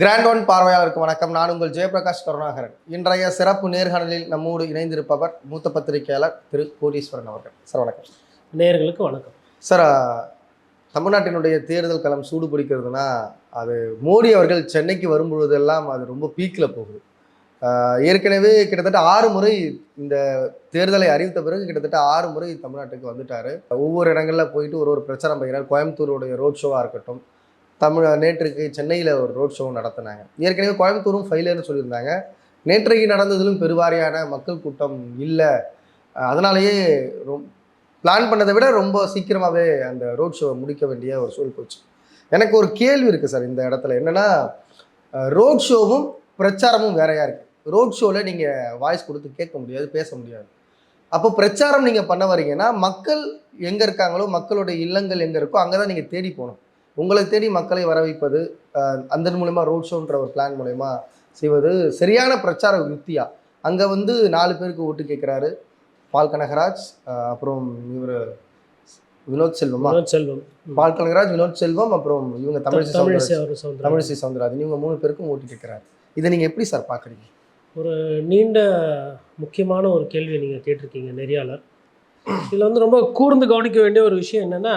Grand one பார்வையாளருக்கு வணக்கம். நான் உங்கள் ஜெயபிரகாஷ் கருணாகரன். இன்றைய சிறப்பு நேர்காணலில் நம்மோடு இணைந்திருப்பவர் மூத்த பத்திரிகையாளர் திரு கோடீஸ்வரன் அவர்கள். சார் வணக்கம். நேயர்களுக்கு வணக்கம். சார் தமிழ்நாட்டினுடைய தேர்தல் களம் சூடு பிடிக்கிறதுனா அது மோடி அவர்கள் சென்னைக்கு வரும்பொழுதெல்லாம் அது ரொம்ப பீக்கில் போகுது. ஏற்கனவே கிட்டத்தட்ட ஆறு முறை இந்த தேர்தலை அறிவித்த பிறகு கிட்டத்தட்ட ஆறு முறை தமிழ்நாட்டுக்கு வந்துட்டாரு. ஒவ்வொரு இடங்களில் போயிட்டு ஒரு ஒரு பிரச்சாரம் பண்ணுறார் கோயம்புத்தூருடைய ரோட் ஷோவாக இருக்கட்டும் தமிழ் நேற்றுக்கு சென்னையில் ஒரு ரோட் ஷோ நடத்தினாங்க. ஏற்கனவே கோயம்புத்தூரும் ஃபெயிலியர்னு சொல்லியிருந்தாங்க. நேற்றைக்கு நடந்ததிலும் பெருவாரியான மக்கள் கூட்டம் இல்லை. அதனாலேயே ரொம் பிளான் பண்ணதை விட ரொம்ப சீக்கிரமாகவே அந்த ரோட் ஷோவை முடிக்க வேண்டிய ஒரு சூழல் போச்சு. எனக்கு ஒரு கேள்வி இருக்குது சார் இந்த இடத்துல. என்னென்னா ரோட் ஷோவும் பிரச்சாரமும் வேறையாக இருக்குது ரோட் ஷோவில் நீங்கள் வாய்ஸ் கொடுத்து கேட்க முடியாது பேச முடியாது. அப்போ பிரச்சாரம் நீங்கள் பண்ண வரீங்கன்னா மக்கள் எங்கே இருக்காங்களோ மக்களுடைய இல்லங்கள் எங்கே இருக்கோ அங்கே தான் நீங்கள் தேடி போகணும். உங்களை தேடி மக்களை வர வைப்பது அதன் மூலயமா ரோட் ஷோன்ற ஒரு பிளான் மூலயமா செய்வது சரியான பிரச்சார யுக்தியா? அங்கே வந்து நாலு பேருக்கு ஓட்டு கேட்குறாரு பால் கனகராஜ் அப்புறம் இவர் வினோத் செல்வமா? வினோத் செல்வம். பால் கனகராஜ் வினோத் செல்வம் அப்புறம் இவங்க தமிழிசை சவுந்தரராஜன். தமிழிசை சவுந்தரராஜன் இவங்க மூணு பேருக்கும் ஓட்டு கேட்குறாரு இதை நீங்கள் எப்படி சார் பார்க்குறீங்க ஒரு நீண்ட முக்கியமான ஒரு கேள்வியை நீங்கள் கேட்டிருக்கீங்க நெறியாளர். இதில் வந்து ரொம்ப கூர்ந்து கவனிக்க வேண்டிய ஒரு விஷயம் என்னென்னா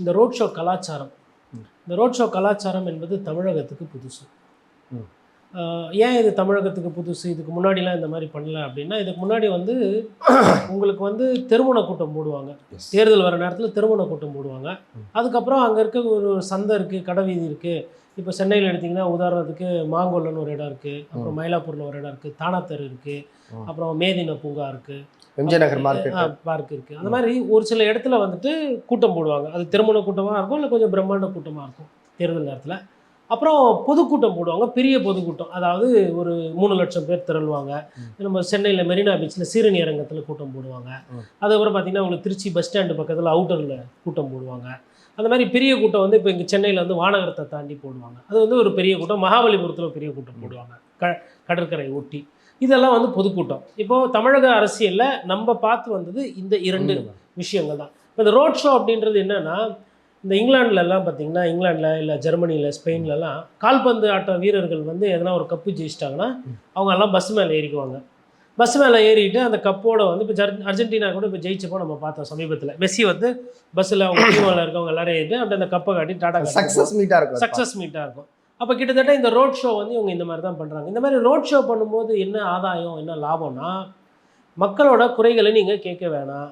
இந்த ரோட் ஷோ கலாச்சாரம். இந்த ரோட் ஷோ கலாச்சாரம் என்பது தமிழகத்துக்கு புதுசு. ஏன் இது தமிழகத்துக்கு புதுசு? இதுக்கு முன்னாடிலாம் இந்த மாதிரி பண்ணல அப்படின்னா இதுக்கு முன்னாடி வந்து உங்களுக்கு வந்து திருமண கூட்டம் போடுவாங்க. தேர்தல் வர நேரத்தில் திருமண கூட்டம் போடுவாங்க. அதுக்கப்புறம் அங்கே இருக்க ஒரு சந்தை இருக்குது கடை வீதி இருக்குது இப்போ சென்னையில் எடுத்திங்கன்னா உதாரணத்துக்கு மாங்கொல்லன்னு ஒரு இடம் இருக்குது அப்புறம் மயிலாப்பூரில் ஒரு இடம் இருக்குது தானாத்தர் இருக்குது. அப்புறம் மேதின பூங்கா இருக்குது எம்ஜே நகர் மார்க்கெட் பார்க் இருக்குது அந்த மாதிரி ஒரு சில இடத்துல வந்துட்டு கூட்டம் போடுவாங்க. அது திருமண கூட்டமாக இருக்கும் இல்லை கொஞ்சம் பிரம்மாண்ட கூட்டமாக இருக்கும் தேர்தல் நேரத்தில். அப்புறம் பொதுக்கூட்டம் போடுவாங்க பெரிய பொதுக்கூட்டம். அதாவது ஒரு மூணு லட்சம் பேர் திரளுவாங்க. நம்ம சென்னையில் மெரினா பீச்சில் சீரணி அரங்கத்தில் கூட்டம் போடுவாங்க. அதுக்கப்புறம் பார்த்தீங்கன்னா உங்களுக்கு திருச்சி பஸ் ஸ்டாண்டு பக்கத்தில் அவுட்டரில் கூட்டம் போடுவாங்க. அந்த மாதிரி பெரிய கூட்டம் வந்து இப்போ இங்கே சென்னையில் வந்து வானகரத்தை தாண்டி போடுவாங்க. அது வந்து ஒரு பெரிய கூட்டம். மகாபலிபுரத்தில் பெரிய கூட்டம் போடுவாங்க. க கடற்கரை ஒட்டி. இதெல்லாம் வந்து பொதுக்கூட்டம். இப்போது தமிழக அரசியலில் நம்ம பார்த்து வந்தது இந்த இரண்டு விஷயங்கள் தான். இப்போ இந்த ரோட் ஷோ அப்படின்றது என்னன்னா இந்த இங்கிலாந்துல எல்லாம் பார்த்தீங்கன்னா இங்கிலாந்தில் இல்லை ஜெர்மனியில் ஸ்பெயின்லலாம் கால்பந்து ஆட்ட வீரர்கள் வந்து எதனா ஒரு கப்பு ஜெயிச்சிட்டாங்கன்னா அவங்க எல்லாம் பஸ் மேலே ஏறிக்குவாங்க. பஸ் மேலே ஏறிட்டு அந்த கப்போட வந்து இப்போ ஜர் அர்ஜென்டினா கூட இப்போ ஜெயிச்சப்போ நம்ம பார்த்தோம் சமீபத்தில். மெஸ்ஸி வந்து பஸ்ஸில் அவங்க டீமில் இருக்கவங்க எல்லாரும் ஏறிட்டு அப்படி அந்த கப்பை காட்டி டாடா சக்ஸஸ் மீட்டாக இருக்கும் சக்ஸஸ் மீட்டாக இருக்கும். அப்போ கிட்டத்தட்ட இந்த ரோட் ஷோ வந்து இவங்க இந்த மாதிரி தான் பண்ணுறாங்க இந்த மாதிரி ரோட் ஷோ பண்ணும்போது என்ன ஆதாயம் என்ன லாபம்னா மக்களோட குறைகளை நீங்கள் கேட்க வேணாம்.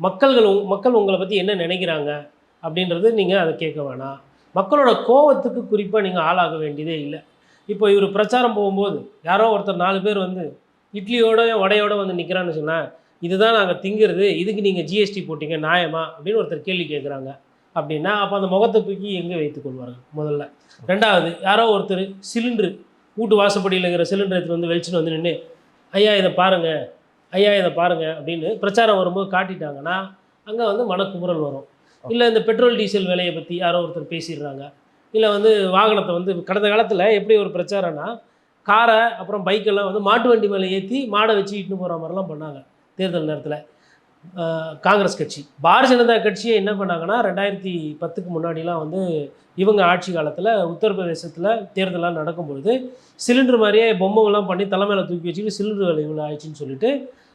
மக்கள்கள் மக்கள் உங்களை பற்றி என்ன நினைக்கிறாங்க அப்படின்றது நீங்கள் அதை கேட்க வேணாம். மக்களோட கோவத்துக்கு குறிப்பாக நீங்கள் ஆளாக வேண்டியதே இல்லை. இப்போ இவர் பிரச்சாரம் போகும்போது யாரோ ஒருத்தர் நாலு பேர் வந்து இட்லியோட வடையோட வந்து நிற்கிறான்னு சொன்னால் இதுதான் நாங்கள் திங்கிறது இதுக்கு நீங்கள் ஜிஎஸ்டி போட்டிங்க நியாயமா? அப்படின்னு ஒருத்தர் கேள்வி கேட்குறாங்க. அப்படின்னா அப்போ அந்த முகத்தை தூக்கி எங்கே வைத்துக் கொள்வார்கள்? முதல்ல. ரெண்டாவது யாரோ ஒருத்தர் சிலிண்டரு வீட்டு வாசப்படியிலங்கிற சிலிண்டர் எடுத்துட்டு வந்து வெளிச்சுட்டு வந்து நின்று ஐயா இதை பாருங்க. ஐயா இதை பாருங்க. அப்படின்னு பிரச்சாரம் வரும்போது காட்டிட்டாங்கன்னா அங்கே வந்து மனக்குமுறல் வரும். இல்லை இந்த பெட்ரோல் டீசல் விலையை பற்றி யாரோ ஒருத்தர் பேசிடுறாங்க. இல்லை வந்து வாகனத்தை வந்து கடந்த காலத்தில் எப்படி ஒரு பிரச்சாரம்னா காரை அப்புறம் பைக்கெல்லாம் வந்து மாட்டு வண்டி மேலே ஏற்றி மாடை வச்சு இட்டுன்னு போகிற மாதிரிலாம் பண்ணாங்க தேர்தல் நேரத்தில். காங்கிரஸ் கட்சி. பாரதிய ஜனதா கட்சியை என்ன பண்ணாங்கன்னா ரெண்டாயிரத்தி பத்துக்கு முன்னாடிலாம் வந்து இவங்க ஆட்சி காலத்தில் உத்தரப்பிரதேசத்தில் தேர்தலாம் நடக்கும்பொழுது சிலிண்டர் மாதிரியே பொம்மைகள்லாம் பண்ணி தலைமையில தூக்கி வச்சுட்டு சிலிண்டர் விலை இவ்வளோ ஆயிடுச்சுன்னு சொல்லிட்டு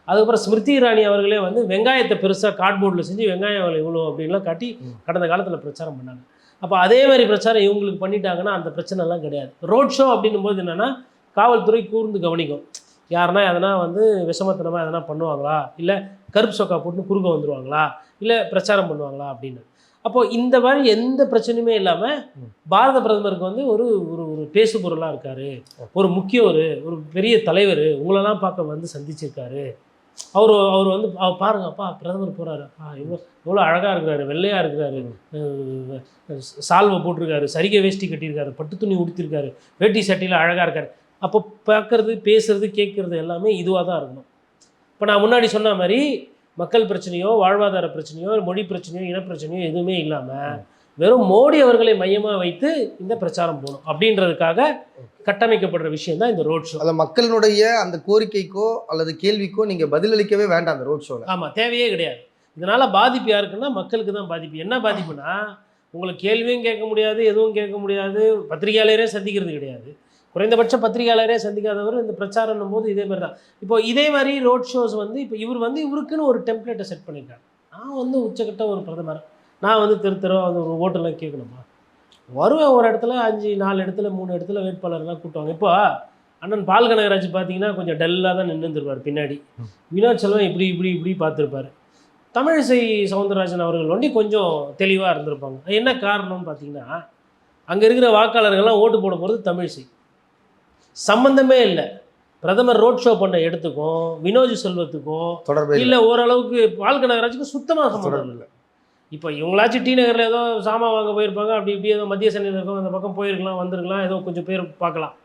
அதுக்கப்புறம் ஸ்மிருதி இராணி அவர்களே வந்து வெங்காயத்தை பெருசாக கார்ட்போர்டில் செஞ்சு வெங்காயம் விலை இவ்வளோ அப்படின்லாம் காட்டி. கடந்த காலத்தில் பிரச்சாரம் பண்ணாங்க. அப்போ அதே மாதிரி பிரச்சாரம் இவங்களுக்கு பண்ணிட்டாங்கன்னா அந்த பிரச்சனைலாம் கிடையாது. ரோட் ஷோ அப்படின்னும் போது என்னென்னா காவல்துறை கூர்ந்து கவனிக்கும். யாருன்னா எதனா வந்து விஷமத்தனமாக எதனா பண்ணுவாங்களா? இல்லை கருப்பு சொக்கா போட்டு குறுக்க வந்துருவாங்களா? இல்லை பிரச்சாரம் பண்ணுவாங்களா? அப்படின்னு. அப்போ இந்த மாதிரி எந்த பிரச்சனையுமே இல்லாமல். பாரத பிரதமருக்கு வந்து ஒரு ஒரு ஒரு பேசு பொருளாக இருக்காரு. ஒரு முக்கிய ஒரு ஒரு பெரிய தலைவர் உங்களெல்லாம் பார்க்க வந்து சந்திச்சிருக்காரு. அவர் அவர் வந்து அவர் பாருங்க அப்பா பிரதமர் போறாரு. ஆ இவ்வளோ இவ்வளோ அழகாக இருக்கிறாரு வெள்ளையாக இருக்கிறாரு. சால்வை போட்டிருக்காரு சரிகை வேஷ்டி கட்டியிருக்காரு பட்டு துணி உடுத்திருக்காரு வேட்டி சட்டையில் அழகாக இருக்காரு. அப்போ பார்க்கறது பேசுறது கேட்குறது எல்லாமே இதுவாக தான் இருக்கணும். இப்போ நான் முன்னாடி சொன்ன மாதிரி மக்கள் பிரச்சனையோ வாழ்வாதார பிரச்சனையோ மொழி பிரச்சனையோ இனப்பிரச்சனையோ எதுவுமே இல்லாமல் வெறும் மோடி அவர்களை மையமாக வைத்து இந்த பிரச்சாரம் போகணும். அப்படின்றதுக்காக கட்டமைக்கப்படுற விஷயம் தான் இந்த ரோட் ஷோ அதில் மக்களினுடைய அந்த கோரிக்கைக்கோ அல்லது கேள்விக்கோ நீங்க பதிலளிக்கவே வேண்டாம் அந்த ரோட் ஷோல ஆமாம் தேவையே கிடையாது. இதனால் பாதிப்பு யாருக்குன்னா மக்களுக்கு தான் பாதிப்பு. என்ன பாதிப்புனா உங்களுக்கு கேள்வியும் கேட்க முடியாது எதுவும் கேட்க முடியாது பத்திரிகையாளரே சந்திக்கிறது கிடையாது. குறைந்தபட்ச பத்திரிகையாளரே சந்திக்காதவர் இந்த பிரச்சாரம் போது இதே மாதிரி தான். இப்போ இதே மாதிரி ரோட் ஷோஸ் வந்து இப்போ இவர் வந்து இவருக்குன்னு ஒரு டெம்ப்ளேட்டை செட் பண்ணியிருக்காரு. நான் வந்து உச்சக்கட்ட ஒரு பிரதமர். நான் வந்து தெரு தெருவா ஒரு ஓட்டெல்லாம் கேட்கணுமா? வருவேன் ஒரு இடத்துல அஞ்சு நாலு இடத்துல மூணு இடத்துல வேட்பாளர்லாம் கூட்டுவாங்க. இப்போ அண்ணன் பால் கனகராஜ் பார்த்தீங்கன்னா கொஞ்சம் டல்லாக தான் நின்றுருப்பார் பின்னாடி. வினோத் செல்வம் இப்படி இப்படி இப்படி பார்த்துருப்பாரு. தமிழிசை சவுந்தரராஜன் அவர்கள் ஒண்டி கொஞ்சம் தெளிவாக இருந்திருப்பாங்க. அது என்ன காரணம்னு பார்த்தீங்கன்னா அங்கே இருக்கிற வாக்காளர்கள்லாம் ஓட்டு போட போகிறது தமிழிசை. சம்பந்தமே இல்லை. பிரதமர் ரோட் ஷோ பண்ண இடத்துக்கும் வினோஜ் செல்வத்துக்கும் தொடர்பே இல்லை. ஓரளவுக்கு பால் கனகராஜுக்கு சுத்தமாக சம்பந்தம் தொடர்பு இல்லை. இப்போ இவங்களாச்சும் டி நகரில் ஏதோ சாமான் வாங்க போயிருப்பாங்க அப்படி இப்படி ஏதோ மத்திய சென்னையில் இருக்கவங்க அந்த பக்கம் போயிருக்கலாம் வந்திருக்கலாம் ஏதோ கொஞ்சம் பேர் பார்க்கலாம்.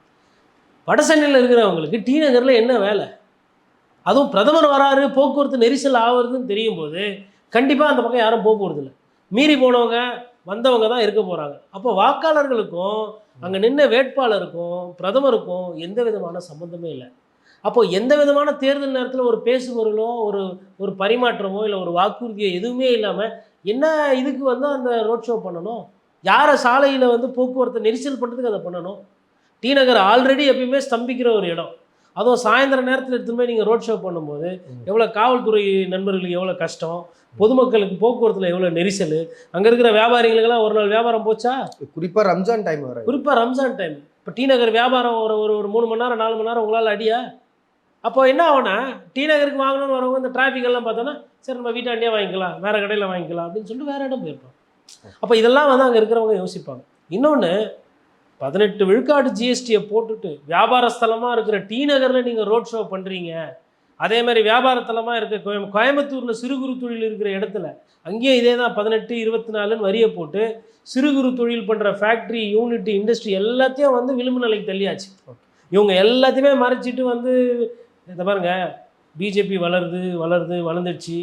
வட சென்னையில் இருக்கிறவங்களுக்கு டி நகரில் என்ன வேலை? அதுவும் பிரதமர் வராரு போக்குவரத்து நெரிசல் ஆகுறதுன்னு தெரியும் போது கண்டிப்பாக அந்த பக்கம் யாரும் போக போகிறதில்ல மீறி போனவங்க வந்தவங்க தான் இருக்க போகிறாங்க அப்போ வாக்காளர்களுக்கும் அங்கே நின்ன வேட்பாளருக்கும் பிரதமருக்கும் எந்த விதமான சம்மந்தமே இல்லை. அப்போ எந்த விதமான தேர்தல் நேரத்தில் ஒரு பேசுபொருளோ ஒரு ஒரு பரிமாற்றமோ இல்லை ஒரு வாக்குறுதியோ எதுவுமே இல்லாமல் என்ன இதுக்கு வந்து அந்த ரோட் ஷோ பண்ணணும்? யாரை சாலையில் வந்து போக்குவரத்து நெரிசல் பண்ணுறதுக்கு அதை பண்ணணும்? டி நகர் ஆல்ரெடி எப்பயுமே ஸ்தம்பிக்கிற ஒரு இடம். அதுவும் சாயந்தர நேரத்தில் எடுத்துன்னு போய் நீங்கள் ரோட் ஷோ பண்ணும்போது எவ்வளோ காவல்துறை நண்பர்களுக்கு எவ்வளோ கஷ்டம்? பொதுமக்களுக்கு போக்குவரத்தில் எவ்வளோ நெரிசல்? அங்கே இருக்கிற வியாபாரிகளுக்கெல்லாம் ஒரு நாள் வியாபாரம் போச்சா? குறிப்பா ரம்ஜான் டைம் வர. குறிப்பாக ரம்ஜான் டைம் இப்போ டி நகர் வியாபாரம் ஒரு ஒரு ஒரு மூணு மணி நேரம் நாலு மணி நேரம் உங்களால் அடியா? அப்போ என்ன ஆகும்னா டி நகருக்கு வாங்கணும்னு வரவங்க இந்த டிராஃபிக் எல்லாம் பார்த்தோன்னா சரி நம்ம வீட்டாண்டியே வாங்கிக்கலாம் வேறு கடையில் வாங்கிக்கலாம் அப்படின்னு சொல்லிட்டு வேறு இடம் போயிருப்போம் அப்போ இதெல்லாம் வந்து அங்கே இருக்கிறவங்க யோசிப்பாங்க. இன்னொன்று பதினெட்டு விழுக்காடு ஜிஎஸ்டியை போட்டுட்டு வியாபார ஸ்தலமாக இருக்கிற டி நகரில் நீங்கள் ரோட் ஷோ பண்ணுறீங்க அதே மாதிரி வியாபாரத்தலமாக இருக்க. கோயம் கோயம்புத்தூரில் சிறு குறு தொழில் இருக்கிற இடத்துல அங்கேயும் இதே தான் பதினெட்டு இருபத்தி நாலுன்னு வரியை போட்டு சிறு குறு தொழில் பண்ணுற ஃபேக்ட்ரி யூனிட் இண்டஸ்ட்ரி எல்லாத்தையும் வந்து விளிம்பு நிலைக்கு தள்ளியாச்சு. இவங்க எல்லாத்தையுமே மறைச்சிட்டு வந்து இந்த பாருங்க பிஜேபி வளருது வளருது வளர்ந்துடுச்சு.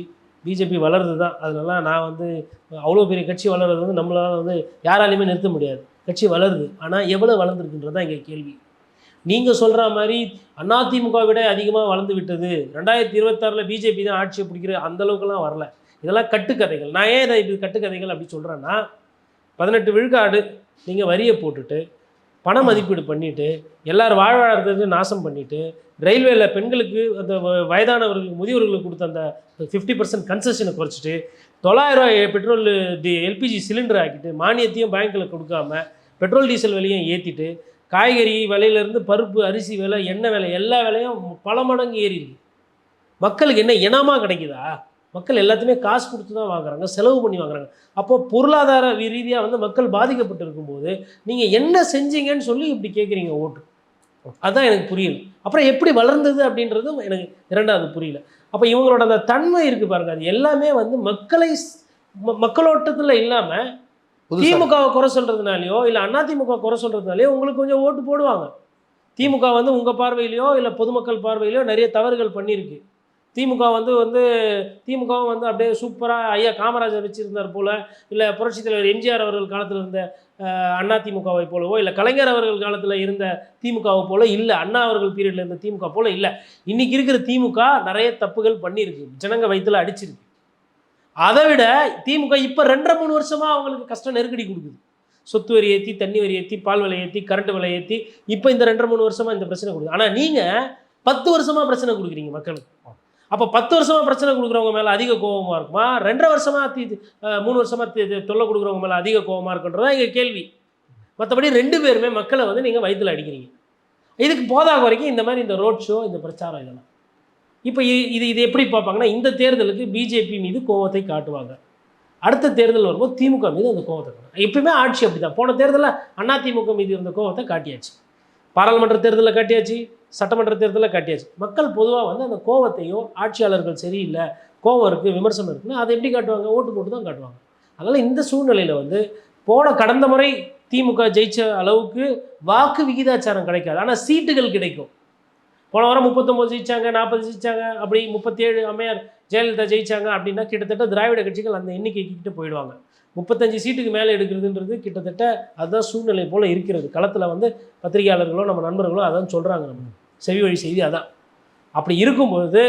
பிஜேபி வளருது தான். அதனால நான் வந்து அவ்வளோ பெரிய கட்சி வளர்றது வந்து நம்மளால் வந்து யாராலையுமே நிறுத்த முடியாது. கட்சி வளருது. ஆனால் எவ்வளோ வளர்ந்துருக்குன்றது தான் இங்கே கேள்வி. நீங்கள் சொல்கிற மாதிரி அதிமுக விட அதிகமாக வளர்ந்து விட்டது. ரெண்டாயிரத்தி இருபத்தாறில் பிஜேபி தான் ஆட்சியை பிடிக்கிற அந்தளவுக்குலாம் வரல. இதெல்லாம் கட்டுக்கதைகள். நான் ஏன் இதை இது கட்டுக்கதைகள் அப்படி சொல்கிறேன்னா பதினெட்டு விழுக்காடு நீங்கள் வரியை போட்டுட்டு பண மதிப்பீடு பண்ணிவிட்டு எல்லோரும் வாழ்வாதாரத்தை நாசம் பண்ணிவிட்டு ரயில்வேல பெண்களுக்கு அந்த வ- வயதானவர்களுக்கு முதியோர்களுக்கு கொடுத்த அந்த ஃபிஃப்டி பர்சன்ட் கன்செஷனை குறைச்சிட்டு தொள்ளாயிரம் ரூபாய் பெட்ரோல் டி எல்பிஜி சிலிண்டர் ஆக்கிட்டு மானியத்தையும் பேங்க்கில் கொடுக்காம பெட்ரோல் டீசல் விலையும் ஏற்றிட்டு காய்கறி விலையிலேருந்து பருப்பு அரிசி விலை எண்ணெய் விலை எல்லா விலையும் பல மடங்கு ஏறி மக்களுக்கு என்ன இனமாக கிடைக்குதா? மக்கள் எல்லாத்தையுமே காசு கொடுத்து தான் வாங்குறாங்க செலவு பண்ணி வாங்குறாங்க. அப்போ பொருளாதார ரீதியாக வந்து மக்கள் பாதிக்கப்பட்டு இருக்கும்போது நீங்கள் என்ன செஞ்சீங்கன்னு சொல்லி இப்படி கேட்குறீங்க ஓட்டு. அதுதான் எனக்கு புரியல. அப்புறம் எப்படி வளர்ந்தது அப்படின்றதும் எனக்கு இரண்டாவது புரியல. அப்போ இவங்களோட அந்த தன்மை இருக்குது பாருங்க அது எல்லாமே வந்து மக்களை ம- மக்களோட்டத்தில் இல்லாமல் திமுகவை குறை சொல்கிறதுனாலையோ இல்லை அதிமுக குறை சொல்கிறதுனாலையோ உங்களுக்கு கொஞ்சம் ஓட்டு போடுவாங்க. திமுக வந்து உங்கள் பார்வையிலையோ இல்லை பொதுமக்கள் பார்வையிலையோ நிறைய தவறுகள் பண்ணியிருக்கு. திமுக வந்து வந்து திமுகவும் வந்து அப்படியே சூப்பராக ஐயா காமராஜர் வச்சுருந்தார் போல் இல்லை புரட்சித் தலைவர் எம்ஜிஆர் அவர்கள் காலத்தில் இருந்த அண்ணா திமுகவை போலவோ இல்லை கலைஞர் அவர்கள் காலத்தில் இருந்த திமுகவை போல இல்லை அண்ணா அவர்கள் பீரியடில் இருந்த திமுக போல இல்லை. இன்றைக்கி இருக்கிற திமுக நிறைய தப்புகள் பண்ணியிருக்கு. ஜனங்க வயிற்றில் அடிச்சிருக்கு. அதை விட திமுக இப்போ ரெண்டரை மூணு வருஷமாக அவங்களுக்கு கஷ்டம் நெருக்கடி கொடுக்குது. சொத்து வரி ஏற்றி தண்ணி வரி ஏற்றி பால் விலை ஏற்றி கரண்ட் விலை ஏற்றி இப்போ இந்த ரெண்டரை மூணு வருஷமாக இந்த பிரச்சனை கொடுக்குது. ஆனால் நீங்கள் பத்து வருஷமாக பிரச்சனை கொடுக்குறீங்க மக்களுக்கு. அப்போ பத்து வருஷமாக பிரச்சனை கொடுக்குறவங்க மேலே அதிக கோபமாக இருக்குமா? ரெண்டரை வருஷமாக தி மூணு வருஷமாக தொல்லை கொடுக்குறவங்க மேலே அதிக கோபமாக இருக்குன்றதான் எங்கள் கேள்வி. மற்றபடி ரெண்டு பேருமே மக்களை வந்து நீங்கள் வயிற்றில் அடிக்கிறீங்க. இதுக்கு போதாக வரைக்கும் இந்த மாதிரி இந்த ரோட் ஷோ இந்த பிரச்சாரம் இதெல்லாம். இப்போ இது இது எப்படி பார்ப்பாங்கன்னா இந்த தேர்தலுக்கு பிஜேபி மீது கோவத்தை காட்டுவாங்க. அடுத்த தேர்தல் வரும்போது திமுக மீது அந்த கோவத்தை காட்டும் எப்பயுமே ஆட்சி அப்படி தான் போன தேர்தலில் அதிமுக மீது இருந்த கோவத்தை காட்டியாச்சு. பாராளுமன்ற தேர்தலில் காட்டியாச்சு சட்டமன்ற தேர்தலில் காட்டியாச்சு. மக்கள் பொதுவாக வந்து அந்த கோவத்தையும் ஆட்சியாளர்கள் சரியில்லை கோவம் இருக்குது விமர்சனம் இருக்குன்னு அதை எப்படி காட்டுவாங்க? ஓட்டு போட்டு தான் காட்டுவாங்க. அதனால் இந்த சூழ்நிலையில் வந்து போன கடந்த முறை திமுக ஜெயிச்ச அளவுக்கு வாக்கு விகிதாச்சாரம் கிடைக்காது. ஆனால் சீட்டுகள் கிடைக்கும். போன வாரம் முப்பத்தொம்பது ஜெயிச்சாங்க நாற்பது ஜெயிச்சாங்க அப்படி முப்பத்தேழு அம்மையார் ஜெயலலிதா ஜெயிச்சாங்க அப்படின்னா கிட்டத்தட்ட திராவிட கட்சிகள் அந்த எண்ணிக்கைக்கு கிட்ட போயிடுவாங்க. முப்பத்தஞ்சு சீட்டுக்கு மேலே எடுக்கிறதுன்றது கிட்டத்தட்ட அதுதான் சூழ்நிலை போல் இருக்கிறது. களத்தில் வந்து பத்திரிகையாளர்களோ நம்ம நண்பர்களோ அதான் சொல்கிறாங்க நம்ம. செவி வழி செய்தி அதான். அப்படி இருக்கும்போது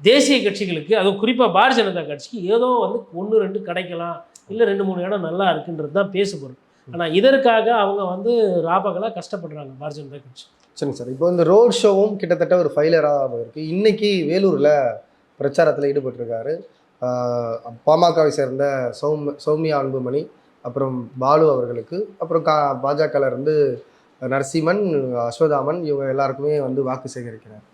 தேசிய கட்சிகளுக்கு அதுவும் குறிப்பாக பாரதிய ஜனதா கட்சிக்கு ஏதோ வந்து ஒன்று ரெண்டு கிடைக்கலாம் இல்லை ரெண்டு மூணு இடம் நல்லா இருக்குன்றது தான் பேச பொருள். ஆனால் இதற்காக அவங்க வந்து ராபகலாக கஷ்டப்படுறாங்க பாரதிய ஜனதா கட்சி சரிங்க சார். இப்போ இந்த ரோட் ஷோவும் கிட்டத்தட்ட ஒரு ஃபைலராக இருக்கு. இன்னைக்கு வேலூரில் பிரச்சாரத்தில் ஈடுபட்டிருக்காரு. பாமகவை சேர்ந்த சௌம் சௌமியா அன்புமணி அப்புறம் பாலு அவர்களுக்கு அப்புறம் கா பாஜகவில் இருந்து நரசிம்மன் அஸ்வதாமன் இவங்க எல்லாருக்குமே வந்து வாக்கு சேகரிக்கிறார்.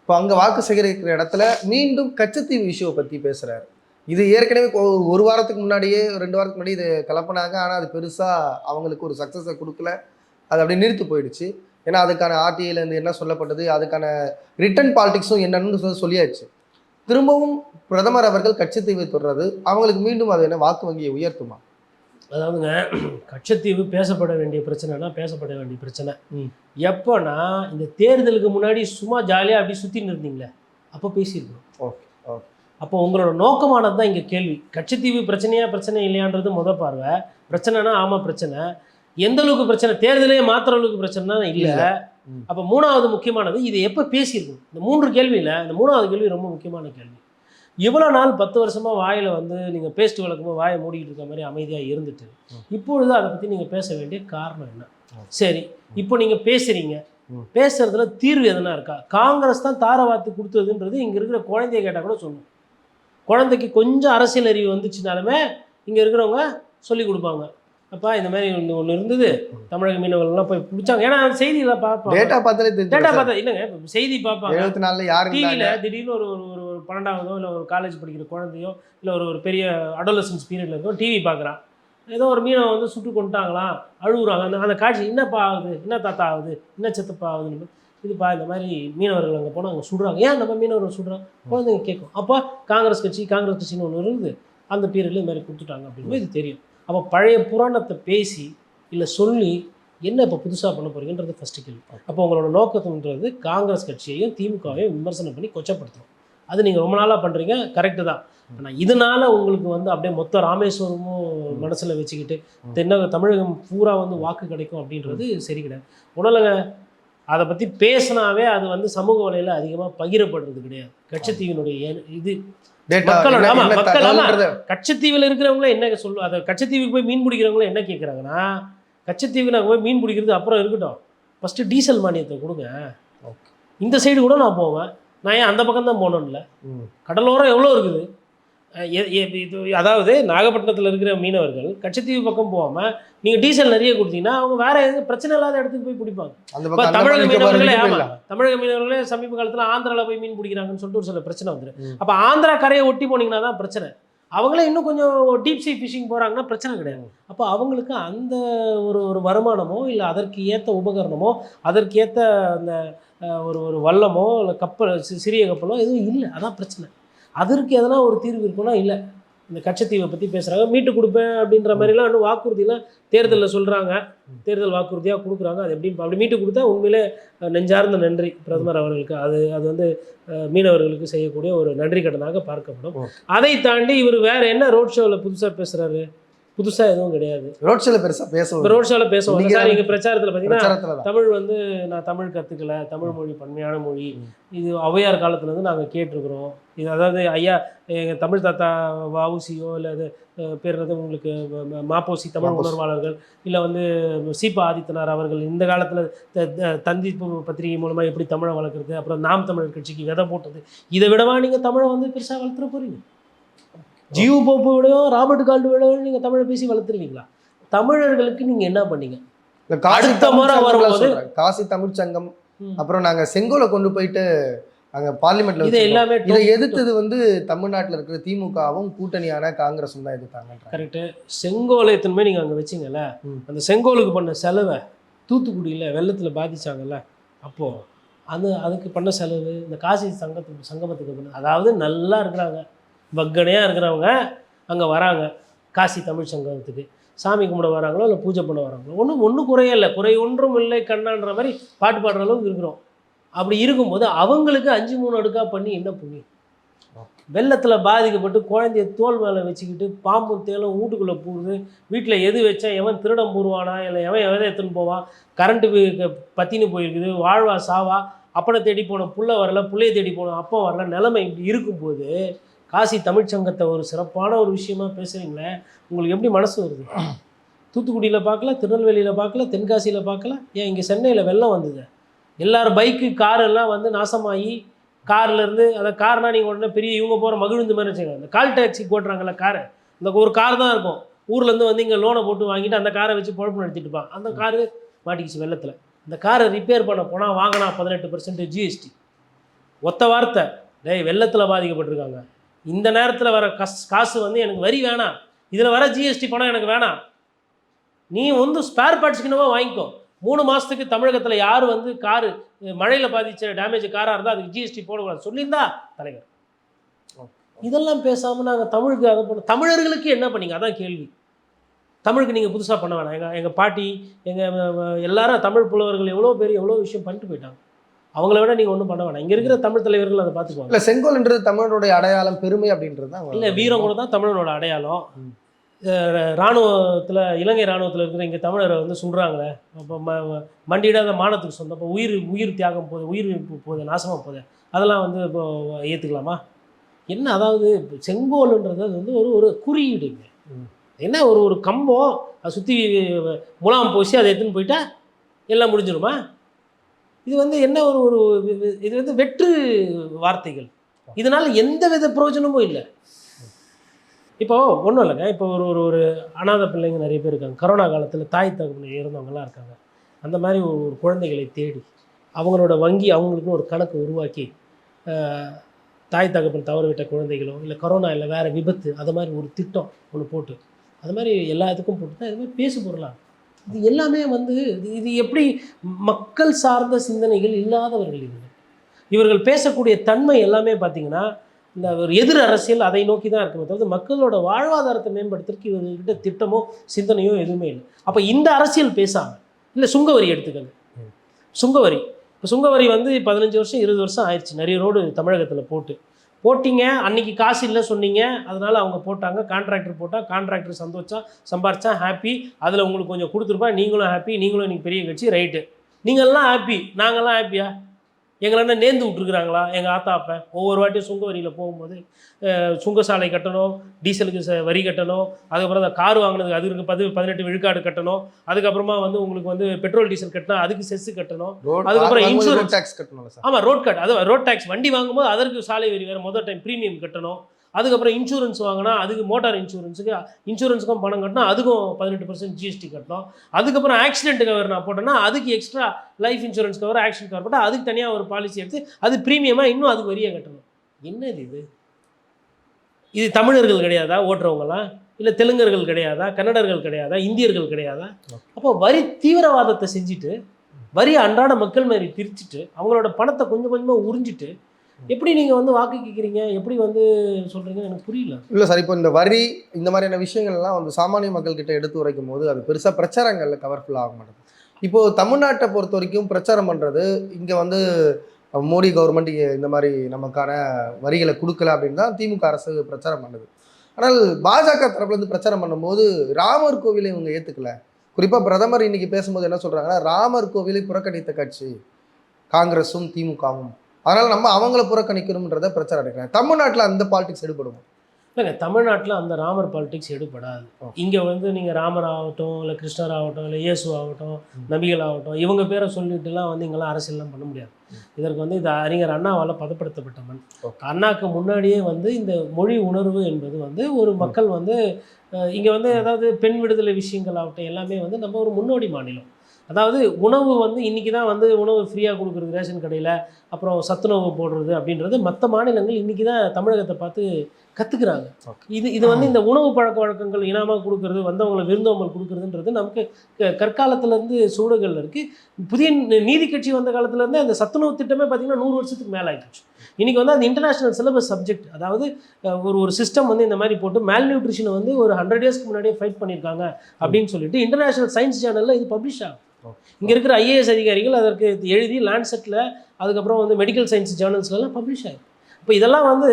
இப்போ அங்கே வாக்கு சேகரிக்கிற இடத்துல மீண்டும் கச்சத்தீவு இஷ்யூவை பற்றி பேசுகிறாரு இது ஏற்கனவே ஒரு வாரத்துக்கு முன்னாடியே ரெண்டு வாரத்துக்கு முன்னாடி இது கலப்பினாங்க. ஆனால் அது பெருசாக அவங்களுக்கு ஒரு சக்ஸஸை கொடுக்கல. அது அப்படியே நிறுத்து போயிடுச்சு. ஏன்னா அதுக்கான ஆர்டிஐலேருந்து என்ன சொல்லப்பட்டது அதுக்கான ரிட்டன் பாலிடிக்ஸும் என்னன்னு சொல்லி சொல்லியாச்சு. திரும்பவும் பிரதமர் அவர்கள் கட்சித்தீவை தொடர்றது அவங்களுக்கு மீண்டும் அது என்ன வாக்கு வங்கியை உயர்த்துமா? அதாவதுங்க கட்சத்தீவு பேசப்பட வேண்டிய பிரச்சனைனா பேசப்பட வேண்டிய பிரச்சனை. எப்போனா இந்த தேர்தலுக்கு முன்னாடி சும்மா ஜாலியாக அப்படி சுற்றின்னு இருந்தீங்களே அப்போ பேசியிருக்கணும். Okay okay. அப்போ உங்களோட நோக்கமானது தான் இங்கே கேள்வி. கட்சித்தீவு பிரச்சனையா பிரச்சனை இல்லையான்றது முத பார்வை. பிரச்சனைனா ஆமாம் பிரச்சனை. எந்த அளவுக்கு பிரச்சனை? தேர்தலே மாத்திர அளவுக்கு பிரச்சனைனா இல்லை. அப்போ மூணாவது முக்கியமானது இது எப்போ பேசியிருக்கணும் இந்த மூன்று கேள்வியில் இந்த மூணாவது கேள்வி ரொம்ப முக்கியமான கேள்வி. இவ்வளோ நாள் பத்து வருஷமாக வாயில் வந்து நீங்கள் பேஸ்ட் வழக்கமாக வாயை மூடிட்டு இருக்க மாதிரி அமைதியாக இருந்துட்டு. இப்பொழுது அதை பற்றி நீங்கள் பேச வேண்டிய காரணம் என்ன. சரி இப்போ நீங்கள் பேசுகிறீங்க. பேசுறதுல தீர்வு எதனா இருக்கா? காங்கிரஸ் தான் தாரவாத்து கொடுத்ததுன்றது இங்கே இருக்கிற குழந்தைய கேட்டால் கூட சொல்லணும் குழந்தைக்கு கொஞ்சம் அரசியல் அறிவு வந்துச்சுனாலுமே இங்கே இருக்கிறவங்க சொல்லி கொடுப்பாங்க. அப்பா இந்த மாதிரி ஒன்று ஒன்று இருந்தது. தமிழக மீனவர்கள்லாம் போய் பிடிச்சாங்க. ஏன்னா செய்திகளை பார்ப்பாங்க. டேட்டா பார்த்தாலே டேட்டா பார்த்தா இல்லைங்க செய்தி பார்ப்பாங்க. எழுபத்தி நாலுல யாரு டிவியில் திடீர்னு ஒரு ஒரு ஒரு ஒரு பன்னெண்டாவதோ இல்லை ஒரு காலேஜ் படிக்கிற குழந்தையோ இல்லை ஒரு ஒரு பெரிய அடோலசன்ஸ் பீரியடில் இருக்கோ டிவி பார்க்குறான் ஏதோ ஒரு மீனை வந்து சுட்டு கொண்டுட்டாங்களாம் அழுகுறாங்க. அந்த அந்த காட்சி என்னப்பா ஆகுது? என்ன தாத்தா ஆகுது? என்ன செத்துப்பா ஆகுதுன்னு இதுப்பா இந்த மாதிரி மீனவர்கள் அங்கே போனால் அங்கே சுடுறாங்க. ஏன் நம்ம மீனவர்கள் சுடுறாங்க? குழந்தைங்க கேட்கும் அப்போ காங்கிரஸ் கட்சி காங்கிரஸ் கட்சின்னு ஒன்று இருக்குது. அந்த பீரியடில் இந்த மாதிரி கொடுத்துட்டாங்க அப்படின்னு இது தெரியும். அப்போ பழைய புராணத்தை பேசி இல்லை சொல்லி என்ன இப்போ புதுசாக பண்ண போறீங்கன்றது ஃபஸ்ட்டு கேள்வி. அப்போ உங்களோட நோக்கத்துன்றது காங்கிரஸ் கட்சியையும் திமுகவையும் விமர்சனம் பண்ணி கொச்சப்படுத்தணும். அது நீங்கள் ரொம்ப நாளாக பண்ணுறீங்க கரெக்டு தான். ஆனால் இதனால உங்களுக்கு வந்து அப்படியே மொத்த ராமேஸ்வரமும் மனசில் வச்சுக்கிட்டு தென்ன தமிழகம் பூரா வந்து வாக்கு கிடைக்கும் அப்படின்றது சரி கிடையாது. உடலை அதை பற்றி பேசினாவே அது வந்து சமூக வலையில் அதிகமாக பகிரப்படுறது கிடையாது கட்சித்தீவினுடைய இது மக்களோட- மக்கள் ஆமா. தகவல்ன்றத கட்சத்தீவில் இருக்கிறவங்கள என்ன சொல்lu அதை கட்சத்தீவுக்கு போய் மீன் பிடிக்கிறவங்கள என்ன கேட்குறாங்கன்னா கட்சத்தீவில் நாங்கள் போய் மீன் பிடிக்கிறது அப்புறம் இருக்கட்டும் ஃபஸ்ட்டு டீசல் மானியத்தை கொடுங்க. இந்த சைடு கூட நான் போவேன் நான் ஏன் அந்த பக்கம் தான் போகணும்ல. கடலோரம் எவ்வளோ இருக்குது அதாவது நாகப்பட்டினத்தில் இருக்கிற மீனவர்கள் கட்சத்தீவு பக்கம் போகாமல் நீங்கள் டீசல் நிறைய கொடுத்தீங்கன்னா அவங்க வேற எதுவும் பிரச்சனை இல்லாத இடத்துக்கு போய் பிடிப்பாங்க. இப்ப தமிழக மீனவர்களே இதுக்கு ஆமா. போயிடலாம். தமிழக மீனவர்களே சமீப காலத்துல ஆந்திரால போய் மீன் பிடிக்கிறாங்கன்னு சொல்லிட்டு ஒரு சில பிரச்சனை வந்துரு. ம். அப்ப ஆந்திரா கரையை ஒட்டி போனீங்கன்னா தான் பிரச்சனை. அவங்களே இன்னும் கொஞ்சம் டீப் சீ ஃபிஷிங் போறாங்கன்னா பிரச்சனை கிடையாது. அப்போ அவங்களுக்கு அந்த ஒரு ஒரு வருமானமோ இல்லை அதற்கு ஏற்ற உபகரணமோ அதற்கு ஏற்ற அந்த ஒரு ஒரு வல்லமோ இல்லை கப்பல் சிறிய கப்பலோ எதுவும் இல்லை. அதான் பிரச்சனை. அதற்கு எதனா ஒரு தீர்வு இருக்குன்னா இல்லை இந்த கச்சத்தீவை பற்றி பேசுகிறாங்க மீட்டு கொடுப்பேன் அப்படின்ற மாதிரிலாம் இன்னும் வாக்குறுதிலாம் தேர்தலில் சொல்கிறாங்க தேர்தல் வாக்குறுதியாக கொடுக்குறாங்க அது எப்படின்னு அப்படி மீட்டு கொடுத்தா உண்மையிலே நெஞ்சார்ந்த நன்றி பிரதமர் அவர்களுக்கு. அது அது வந்து மீனவர்களுக்கு செய்யக்கூடிய ஒரு நன்றி கடனாக பார்க்கப்படும். அதை தாண்டி இவர் வேற என்ன ரோட் ஷோவில் புதுசாக பேசுகிறாரு புதுசாக எதுவும் கிடையாது. ரோட் ஷோல பெருசா இப்போ பேசுவோம். ரோட் ஷோவில் இன்னைக்கு சார் நீங்கள் பிரச்சாரத்தில் பார்த்தீங்கன்னா தமிழ் வந்து நான் தமிழ் கற்றுக்கல தமிழ் மொழி பன்மையான மொழி. இது ஔவையார் காலத்துலேருந்து நாங்கள் கேட்டிருக்கிறோம். இது அதாவது ஐயா எங்கள் தமிழ் தாத்தா வவுசியோ இல்லை அது அஹ், பேர் என்னது உங்களுக்கு மாப்போசி தமிழ். உணர்வாளர்கள் இல்லை வந்து சீபா ஆதித்தனார் அவர்கள் இந்த காலத்தில் தந்தி பத்திரிகை மூலமாக எப்படி தமிழை வளர்க்குறது அப்புறம் நாம் தமிழர் கட்சிக்கு விதை போட்டது இதை விடவா நீங்கள் தமிழை வந்து பெருசாக வளர்த்துற போகிறீங்க ஜியு போப்பு விடவும் ராபர்ட் கால்டு விடவும் நீங்கள் தமிழை பேசி வளர்த்துருவீங்களா தமிழர்களுக்கு நீங்கள் என்ன பண்ணீங்க அடுத்த முறை வரும்போது-. காசி தமிழ் சங்கம் ம். அப்புறம் நாங்க செங்கோலை கொண்டு போயிட்டு அங்க பார்லிமெண்ட்ல இதை. எல்லாமே இதை எதிர்த்தது வந்து தமிழ்நாட்டுல இருக்கிற திமுகவும் கூட்டணியான காங்கிரஸும் தான் எதிர்த்தாங்கன்றாங்க கரெக்டு செங்கோலை எத்தனை நீங்கள் அங்கே வச்சிங்கல்ல. அந்த செங்கோலுக்கு பண்ண செலவை தூத்துக்குடியில் வெள்ளத்தில் பாதிச்சாங்கல்ல அப்போது அது அதுக்கு பண்ண செலவு இந்த காசி சங்கத்துக்கு சங்கமத்துக்கு பண்ண அதாவது நல்லா இருக்கிறாங்க வக்கனையாக இருக்கிறவங்க அங்கே வராங்க. காசி தமிழ் சங்கத்துக்கு. சாமி கும்பிட வராங்களோ இல்லை பூஜை பண்ண வராங்களோ? ஒன்றும் ஒன்றும் குறையே இல்லை. குறை ஒன்றும் இல்லை கண்ணான்ற மாதிரி பாட்டு பாடுற அளவுக்கு இருக்கிறோம். அப்படி இருக்கும்போது அவங்களுக்கு அஞ்சு மூணு அடுக்காக பண்ணி என்ன புண்ணியம்? வெள்ளத்தில் பாதிக்கப்பட்டு குழந்தைய தோல் மேலே வச்சுக்கிட்டு பாம்பும் தேலும் வீட்டுக்குள்ளே போகுது. வீட்டில் எது வச்சா எவன் திருடம் போடுவானா? இல்லை எவன் எவன் எடுத்துன்னு போவான் கரண்ட்டு பத்தினு போயிருக்குது. வாழ்வா சாவா. அப்பனை தேடி போன புள்ள வரல புள்ளைய தேடி போன அப்போ வரல. நிலைமை இப்படி இருக்கும்போது காசி தமிழ்ச்சங்கத்தை ஒரு சிறப்பான ஒரு விஷயமா பேசுகிறீங்களே உங்களுக்கு எப்படி மனசு வருது? தூத்துக்குடியில் பார்க்கல திருநெல்வேலியில் பார்க்கல தென்காசியில் பார்க்கல? ஏன் இங்கே சென்னையில் வெள்ளம் வந்தது? எல்லாரும் பைக்கு கார் எல்லாம் வந்து நாசமாகி கார்லேருந்து அந்த கார்னா நீங்கள் உடனே பெரிய இவங்க போகிற மகிழ்ந்து மாதிரி வச்சுக்கோங்க. அந்த கால் டாக்ஸி ஓட்டுறாங்கல்ல காரை இந்த ஒரு கார் தான் இருக்கும். ஊர்லேருந்து வந்து இங்கே லோனை போட்டு வாங்கிட்டு அந்த காரை வச்சு பொழப்பு நடத்திட்டு இருப்பான் அந்த காரு மாட்டிக்கிச்சு வெள்ளத்தில். இந்த காரை ரிப்பேர் பண்ண போனால் வாங்கினா பதினெட்டு பர்சன்ட் ஜிஎஸ்டி ஒத்த வார்த்தை. டேய் வெள்ளத்தில் பாதிக்கப்பட்டிருக்காங்க. இந்த நேரத்தில் வர கஸ் காசு வந்து எனக்கு வரி வேணாம் இதில் வர ஜிஎஸ்டி பணம் எனக்கு வேணாம் நீ வந்து ஸ்பேர் பார்ட்ஸ்க்குனவா வாங்கிக்கோ. மூணு மாதத்துக்கு தமிழகத்தில் யார் வந்து காரு மழையில் பாதிச்ச டேமேஜ் காராக இருந்தால் அதுக்கு ஜிஎஸ்டி போடக்கூடாது. சொல்லியிருந்தா தலைவர். இதெல்லாம் பேசாமல் நாங்கள் தமிழுக்கு அதை போட தமிழர்களுக்கு என்ன பண்ணீங்க? அதான் கேள்வி. தமிழுக்கு நீங்கள் புதுசாக பண்ண வேணாம். எங்கள் எங்கள் பாட்டி எங்கள் எல்லாரும் தமிழ் புலவர்கள் எவ்வளோ பேர் எவ்வளோ விஷயம் பண்ணிட்டு போயிட்டாங்க. அவங்கள விட நீங்கள் ஒன்றும் பண்ண வேணாம். இங்கே இருக்கிற தமிழ் தலைவர்கள் அதை பார்த்துக்குவாங்க இல்ல செங்கோல்ன்றது தமிழனுடைய அடையாளம் பெருமை அப்படின்றது தான் இல்லை வீரம் கூட தான் தமிழனோட அடையாளம். இராணுவத்தில் இலங்கை இராணுவத்தில் இருக்கிற இங்கே தமிழரை வந்து சொல்கிறாங்களே அப்போ ம மண்டியிடாத மானத்துக்கு சொந்தம் இப்போ உயிர் உயிர் தியாகம் போகுது உயிர் போகுது நாசமாக போகுது அதெல்லாம் வந்து இப்போ ஏற்றுக்கலாமா என்ன அதாவது செங்கோலுன்றது அது வந்து ஒரு ஒரு குறியீடுங்க. என்ன ஒரு ஒரு கம்பம் அதை சுற்றி முலாம் பூசி அதை எடுத்துன்னு போயிட்டா எல்லாம் முடிஞ்சிருமா? இது வந்து என்ன ஒரு ஒரு இது வந்து வெற்று வார்த்தைகள். இதனால் எந்த வித பிரயோஜனமும் இல்லை. இப்போ ஒன்றும் இல்லைங்க. இப்போ ஒரு ஒரு ஒரு அனாதை பிள்ளைங்க நிறைய பேர் இருக்காங்க. கரோனா காலத்தில் தாய் தகவல் இறந்தவங்கலாம் இருக்காங்க. அந்த மாதிரி ஒரு ஒரு குழந்தைகளை தேடி அவங்களோட வங்கி அவங்களுக்குன்னு ஒரு கணக்கு உருவாக்கி தாய் தகப்பன் தவறவிட்ட குழந்தைகளோ இல்லை கொரோனா இல்லை வேறு விபத்து அது மாதிரி ஒரு திட்டம் ஒன்று போட்டு அது மாதிரி எல்லாத்துக்கும் போட்டு தான் இது மாதிரி பேசு பொருளாக இது எல்லாமே வந்து இது- இது எப்படி மக்கள் சார்ந்த சிந்தனைகள் இல்லாதவர்கள் இவர்கள் இவர்கள் பேசக்கூடிய தன்மை எல்லாமே பார்த்தீங்கன்னா இந்த ஒரு எதிர் அரசியல் அதை நோக்கி தான் இருக்குமே தவிர மக்களோட வாழ்வாதாரத்தை மேம்படுத்துறதுக்கு இவங்ககிட்ட திட்டமோ சிந்தனையோ எதுவுமே இல்லை. அப்போ இந்த அரசியல் பேசாமல் இல்லை சுங்கவரி எடுத்துக்கங்க. சுங்கவரி இப்போ சுங்கவரி வந்து பதினஞ்சு வருஷம் இருபது வருஷம் ஆயிடுச்சு. நிறைய ரோடு தமிழகத்தில் போட்டு. போட்டிங்க அன்னைக்கு காசு இல்லை சொன்னீங்க அதனால அவங்க போட்டாங்க கான்ட்ராக்டர் போட்டால் கான்ட்ராக்டர் சந்தோஷா சம்பாரிச்சா ஹாப்பி அதில் உங்களுக்கு கொஞ்சம் கொடுத்துருப்பா நீங்களும் ஹாப்பி நீங்களும் இன்னைக்கு பெரிய கட்சி ரைட்டு நீங்கள்லாம் ஹாப்பி நாங்கள்லாம் ஹாப்பியா எங்களை என்ன நேர்ந்து விட்ருக்குறாங்களா எங்கள் ஆத்தா அப்பன் ஒவ்வொரு வாட்டியும் சுங்க வரியில் போகும்போது சுங்கசாலை கட்டணும் டீசலுக்கு ச- வரி கட்டணும் அதுக்கப்புறம் அந்த கார் வாங்கினதுக்கு அதுக்கு பதி பதினெட்டு விழுக்காடு கட்டணும் அதுக்கப்புறமா வந்து உங்களுக்கு வந்து பெட்ரோல் டீசல் கட்டினா அதுக்கு செஸ் கட்டணும் அதுக்கப்புறம். ரோட் டாக்ஸ் கட்டணும்ல சார். ஆமாம் ரோட் கட் அது ரோட் டேக்ஸ் வண்டி வாங்கும்போது அதற்கு சாலை வரி வேறு முதல் டைம் ப்ரீமியம் கட்டணும். அதுக்கப்புறம் இன்சூரன்ஸ் வாங்கினா அதுக்கு மோட்டார் இன்சூரன்ஸுக்கு இன்சூரன்ஸுக்கும் பணம் கட்டினா அதுக்கும் பதினெட்டு பர்சன்ட் ஜிஎஸ்டி கட்டணும். அதுக்கப்புறம் ஆக்சிடென்ட் கவர் நான் போட்டேன்னா அதுக்கு extra life insurance cover accident cover போட்டால் அதுக்கு தனியாக ஒரு பாலிசி எடுத்து அது ப்ரீமியமாக இன்னும் அதுக்கு வரியாக கட்டணும். என்னது இது? இது தமிழர்கள் கிடையாதா? ஓட்டுறவங்களாம் இல்லை தெலுங்கர்கள் கிடையாதா? கன்னடர்கள் கிடையாதா? இந்தியர்கள் கிடையாதா? அப்போ வரி தீவிரவாதத்தை செஞ்சுட்டு வரி அன்றாட மக்கள் மாதிரி திரிச்சிட்டு அவங்களோட பணத்தை கொஞ்சம் கொஞ்சமாக உறிஞ்சிட்டு எப்படி நீங்கள் வந்து வாக்கு கேட்குறீங்க எப்படி வந்து சொல்கிறீங்கன்னு எனக்கு புரியல. இல்லை சார் இப்போ இந்த வரி இந்த மாதிரியான விஷயங்கள்லாம் வந்து சாமானிய மக்கள்கிட்ட எடுத்து உரைக்கும் போது அது பெருசாக பிரச்சாரங்களில் கவர்ஃபுல் ஆக மாட்டேங்குது. இப்போது தமிழ்நாட்டை பொறுத்த வரைக்கும் பிரச்சாரம் பண்ணுறது இங்கே வந்து மோடி கவர்மெண்ட் இந்த மாதிரி நமக்கான வரிகளை கொடுக்கல அப்படின்னு தான் திமுக அரசு பிரச்சாரம் பண்ணுது. ஆனால் பாஜக தரப்புலேருந்து பிரச்சாரம் பண்ணும்போது ராமர் கோவிலை இவங்க ஏற்றுக்கல குறிப்பாக பிரதமர் இன்னைக்கு பேசும்போது என்ன சொல்கிறாங்கன்னா ராமர் கோவிலை புறக்கணித்த கட்சி காங்கிரஸும் திமுகவும். அதனால் நம்ம அவங்கள புறக்கணிக்கணுன்றத பிரச்சாரம் எடுக்கிறாங்க. தமிழ்நாட்டில் அந்த பாலிடிக்ஸ் எடுபடும்? இல்லைங்க தமிழ்நாட்டில் அந்த ராமர் பாலிடிக்ஸ் எடுபடாது. இங்கே வந்து நீங்கள் ராமர் ஆகட்டும் இல்லை கிருஷ்ணர் ஆகட்டும் இல்லை இயேசு ஆகட்டும். நபிகள் ஆகட்டும் இவங்க பேரை சொல்லிட்டுலாம் வந்து இங்கெல்லாம் அரசியல்லாம் பண்ண முடியாது. இதற்கு வந்து இந்த அறிஞர் அண்ணாவால் பதப்படுத்தப்பட்ட மண். ஓகே. அண்ணாக்கு முன்னாடியே வந்து இந்த மொழி உணர்வு என்பது வந்து ஒரு மக்கள் வந்து இங்கே வந்து அதாவது பெண் விடுதலை விஷயங்கள் ஆகட்டும் எல்லாமே வந்து நம்ம ஒரு முன்னோடி மாநிலம். அதாவது உணவு வந்து இன்றைக்கி தான் வந்து உணவு ஃப்ரீயாக கொடுக்குறது ரேஷன் கடையில் அப்புறம் சத்துணவு போடுறது அப்படின்றது மற்ற மாநிலங்கள் இன்றைக்கி தான் தமிழகத்தை பார்த்து கற்றுக்குறாங்க. இது இது வந்து இந்த உணவு பழக்க வழக்கங்கள் இனாமாக கொடுக்கறது வந்தவங்களை விருந்தவங்களுக்கு கொடுக்குறதுன்றது நமக்கு கற்காலத்திலேருந்து சூழல்கள் இருக்குது புதிய நீதி கட்சி வந்த காலத்துலேருந்தே அந்த சத்துணவு திட்டமே பார்த்திங்கன்னா நூறு வருஷத்துக்கு மேலே ஆகிடுச்சு இன்றைக்கி வந்து அது இன்டர்நேஷனல் சிலபஸ் சப்ஜெக்ட் அதாவது ஒரு ஒரு சிஸ்டம் வந்து இந்த மாதிரி போட்டு மேல் நியூட்ரிஷனை வந்து ஒரு ஹண்ட்ரட் இயர்ஸ்க்கு முன்னாடியே ஃபைட் பண்ணியிருக்காங்க அப்படின்னு சொல்லிட்டு இன்டர்நேஷனல் சயின்ஸ் ஜேர்னலில் இது பப்ளிஷ் ஆகும். இங்கே இருக்கிற ஐஏஎஸ் அதிகாரிகள் அதற்கு எழுதி லேண்ட்செட்டில் அதுக்கப்புறம் வந்து மெடிக்கல் சயின்ஸ் ஜேர்னல்ஸ்லாம் பப்ளிஷ் ஆகிருக்கு இப்போ இதெல்லாம் வந்து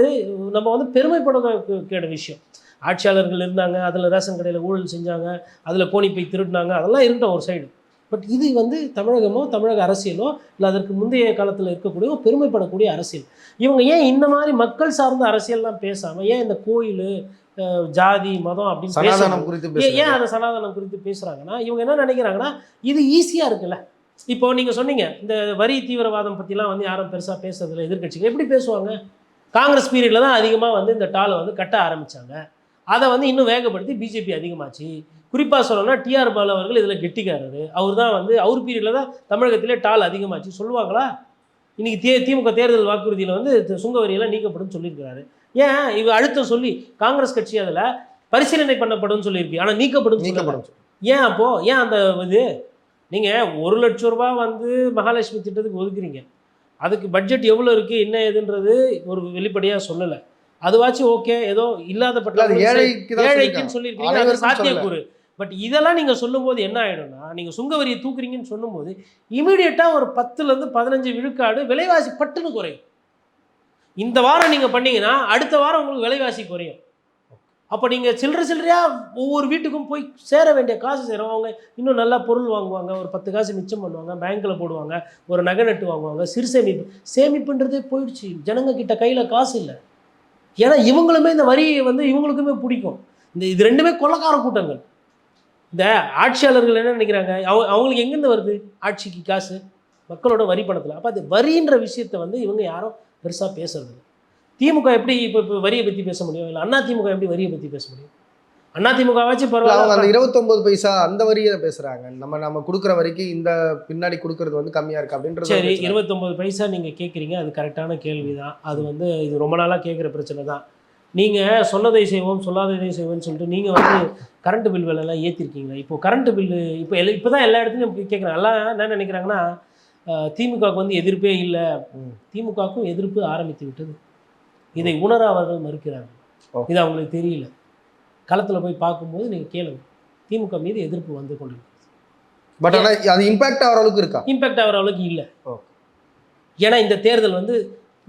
நம்ம வந்து பெருமைப்பட விஷயம். ஆட்சியாளர்கள் இருந்தாங்க அதில் ரேஷன் கடையில் ஊழல் செஞ்சாங்க அதில் கோணிப்பை திருடினாங்க அதெல்லாம் இருக்கட்டும் ஒரு சைடு பட் இது வந்து தமிழகமோ தமிழக அரசியலோ இல்லை அதற்கு முந்தைய காலத்தில் இருக்கக்கூடிய பெருமைப்படக்கூடிய அரசியல். இவங்க ஏன் இந்த மாதிரி மக்கள் சார்ந்த அரசியல்லாம் பேசாமல் ஏன் இந்த கோயில் ஜாதி மதம் அப்படின்னு சனாதனம் குறித்து ஏன் அதை சனாதனம் குறித்து பேசுகிறாங்கன்னா இவங்க என்ன நினைக்கிறாங்கன்னா இது ஈஸியாக இருக்குல்ல. இப்போ நீங்கள் சொன்னீங்க இந்த வரி தீவிரவாதம் பற்றிலாம் வந்து யாரும் பெருசாக பேசுறதில்ல எதிர்க்கட்சிகள். எப்படி பேசுவாங்க? காங்கிரஸ் பீரியடில் தான் அதிகமாக வந்து இந்த டாலை வந்து கட்ட ஆரம்பித்தாங்க அதை வந்து இன்னும் வேகப்படுத்தி பிஜேபி அதிகமாச்சு. குறிப்பாக சொல்லணும்னா டிஆர் பாலு அவர்கள் இதில் கெட்டிக்காரரு. அவர் தான் வந்து அவர் பீரியடில் தான் தமிழகத்திலே டால் அதிகமாச்சு. சொல்லுவாங்களா? இன்னைக்கு தே திமுக தேர்தல் வாக்குறுதியில் வந்து சுங்க வரியெல்லாம் நீக்கப்படும் சொல்லியிருக்கிறாரு. ஏன்? இவ அழுத்தம் சொல்லி காங்கிரஸ் கட்சி அதில் பரிசீலனை பண்ணப்படும் சொல்லியிருக்கு. ஆனால் நீக்கப்படும். நீக்கப்படும். ஏன் அப்போ? ஏன் அந்த இது? நீங்கள் ஒரு லட்ச ரூபா வந்து மகாலட்சுமி திட்டத்துக்கு ஒதுக்குறீங்க. அதுக்கு பட்ஜெட் எவ்வளோ இருக்குது என்ன ஏதுன்றது ஒரு வெளிப்படையாக சொல்லலை. அதுவாச்சும் ஓகே ஏதோ இல்லாத தான் ஏழைக்குன்னு சொல்லியிருக்காங்க. அது சாத்தியக்கூறு. பட் இதெல்லாம் நீங்கள் சொல்லும்போது என்ன ஆகிடும்னா நீங்கள் சுங்க வரியை தூக்குறீங்கன்னு சொல்லும்போது இமீடியட்டாக ஒரு பத்துலேருந்து பதினஞ்சு விழுக்காடு விலைவாசி பட்டுன்னு குறையும். இந்த வாரம் நீங்கள் பண்ணீங்கன்னா அடுத்த வாரம் உங்களுக்கு விலைவாசி குறையும். அப்போ நீங்கள் சில்லற சில்லறையாக ஒவ்வொரு வீட்டுக்கும் போய் சேர வேண்டிய காசு சேரும் அவங்க இன்னும் நல்லா பொருள் வாங்குவாங்க. ஒரு பத்து காசு மிச்சம் பண்ணுவாங்க. பேங்க்கில் போடுவாங்க. ஒரு நகை நட்டு வாங்குவாங்க. சிறு சேமிப்பு. சேமிப்புன்றதே போயிடுச்சு. ஜனங்க கிட்ட கையில் காசு இல்லை. ஏன்னா இவங்களுமே இந்த வரியை வந்து இவங்களுக்குமே பிடிக்கும். இந்த இது ரெண்டுமே கொள்ளக்கார கூட்டங்கள். இந்த ஆட்சியாளர்கள் என்ன நினைக்கிறாங்க? அவங்க அவங்களுக்கு எங்கேருந்து வருது? ஆட்சிக்கு காசு. மக்களோட வரி பணத்தில். அப்போ அது வரின்ற விஷயத்தை வந்து இவங்க யாரும் பெருசாக பேசுறது. திமுக எப்படி இப்போ இப்போ வரியை பற்றி பேச முடியும்? இல்லை அண்ணா திமுக எப்படி வரியை பற்றி பேச முடியும்? அண்ணா திமுகவாச்சும் அவங்க அந்த பரவாயில்ல இருபத்தொன்பது பைசா அந்த வரியை பேசுறாங்க. நம்ம நம்ம கொடுக்குற வரிக்கு இந்த பின்னாடி கொடுக்கறது வந்து கம்மியா இருக்கு அப்படின்றது சரி. இருபத்தொம்பது பைசா நீங்கள் கேட்குறீங்க அது கரெக்டான கேள்வி தான் அது வந்து இது ரொம்ப நாளாக கேட்குற பிரச்சனை தான். நீங்கள் சொன்னதை செய்வோம் சொல்லாததை செய்வோம்னு சொல்லிட்டு நீங்கள் வந்து கரண்ட் பில் விலையெல்லாம் ஏற்றிருக்கீங்களா இப்போ கரண்ட் பில்லு இப்போ எல்லா இப்போ தான் எல்லா இடத்துலையும் கேட்குறாங்க எல்லாம் என்ன நினைக்கிறாங்கன்னா திமுகவுக்கு வந்து எதிர்ப்பே இல்லை. திமுகவுக்கும் எதிர்ப்பு ஆரம்பித்து விட்டது. இதை உணர அவர்கள் மறுக்கிறார்கள். இது அவங்களுக்கு தெரியல. களத்தில் போய் பார்க்கும்போது நீங்கள் கேளுங்க. திமுக மீது எதிர்ப்பு வந்து கொண்டு பட் ஆனா அது இம்பாக்ட் ஆகிற அளவுக்கு இருக்கா? இம்பேக்ட் ஆகிற அளவுக்கு இல்லை. ஏன்னா இந்த தேர்தல் வந்து